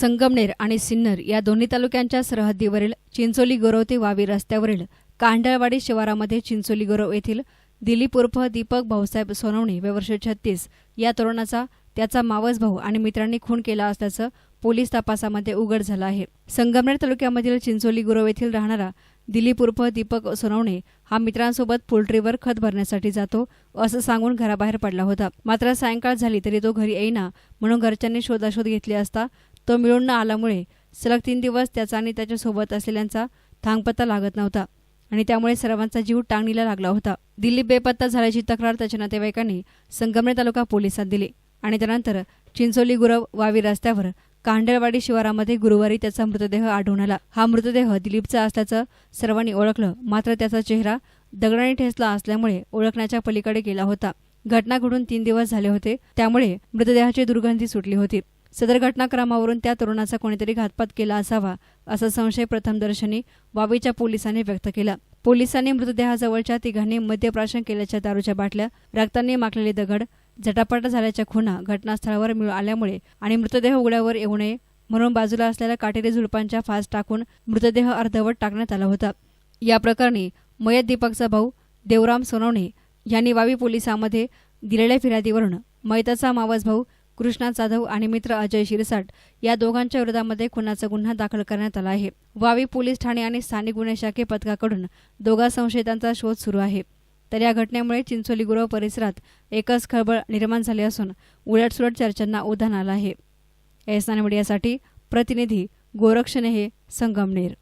संगमनेर आणि सिन्नर या दोन्ही तालुक्यांच्या सरहद्दीवरील चिंचोली गोरव ते वावी रस्त्यावरील कांडळवाडी शिवारामध्ये चिंचोली गोरव येथील दिलीप उर्फ दीपक भाऊसाहेब सोनवणे वर्ष छत्तीस या तरुणाचा त्याचा मावस भाऊ आणि मित्रांनी खून केला असल्याचं पोलीस तपासामध्ये उघड झालं आहे. संगमनेर तालुक्यामधील चिंचोली गुरव येथील राहणारा दिलीप उर्फ दीपक सोनवणे हा मित्रांसोबत पोल्ट्रीवर खत भरण्यासाठी जातो असं सांगून घराबाहेर पडला होता. मात्र सायंकाळ झाली तरी तो घरी येईना म्हणून घरच्यांनी शोधाशोध घेतली असता तो मिळून न आल्यामुळे सलग तीन दिवस त्याचा आणि त्याच्यासोबत असलेल्यांचा थांगपत्ता लागत नव्हता आणि त्यामुळे सर्वांचा जीव टांगणीला लागला होता. दिल्लीप बेपत्ता झाल्याची तक्रार त्याच्या नातेवाईकांनी संगमनेर तालुका पोलिसात दिली आणि त्यानंतर चिंचोली गुरव वावी रस्त्यावर कांडळवाडी शिवारामध्ये गुरुवारी त्याचा मृतदेह आढळून आला. हा मृतदेह दिलीपचा असल्याचं सर्वांनी ओळखलं. मात्र त्याचा चेहरा दगडाने ठेचला असल्यामुळे ओळखण्याच्या पलीकडे गेला होता. घटना घडून तीन दिवस झाले होते. त्यामुळे मृतदेहाची दुर्गंधी सुटली होती. सदर घटनाक्रमावरून त्या तरुणाचा कोणीतरी घातपात केला असावा असा संशय प्रथमदर्शनी वावीच्या पोलिसांनी व्यक्त केला. पोलिसांनी मृतदेहाजवळच्या तिघांनी मद्यप्राशन केल्याच्या दारूच्या बाटल्या रक्तांनी माखलेले दगड झटापट झाल्याच्या खुणा घटनास्थळावर मिळून आल्यामुळे आणि मृतदेह उघड्यावर येऊ नये म्हणून बाजूला असलेल्या काटेरी झुडपांच्या फास टाकून मृतदेह अर्धवट टाकण्यात आला होता. या प्रकरणी मयत दीपकचा भाऊ देवराम सोनवणे यांनी वावी पोलिसांमध्ये दिलेल्या फिर्यादीवरून मयताचा मावस भाऊ कृष्णा जाधव आणि मित्र अजय शिरसाट या दोघांच्या विरोधामध्ये खुनाचा गुन्हा दाखल करण्यात आला आहे. वावी पोलीस ठाणे आणि स्थानिक गुन्हे शाखे पथकाकडून दोघा संशयितांचा शोध सुरू आहे. तर या घटनेमुळे चिंचोली गुरव परिसरात एकच खळबळ निर्माण झाली असून उलटसुलट चर्चांना उधाण आलं आहे. एसनान मीडियासाठी प्रतिनिधी गोरक्षणे हे संगमनेर.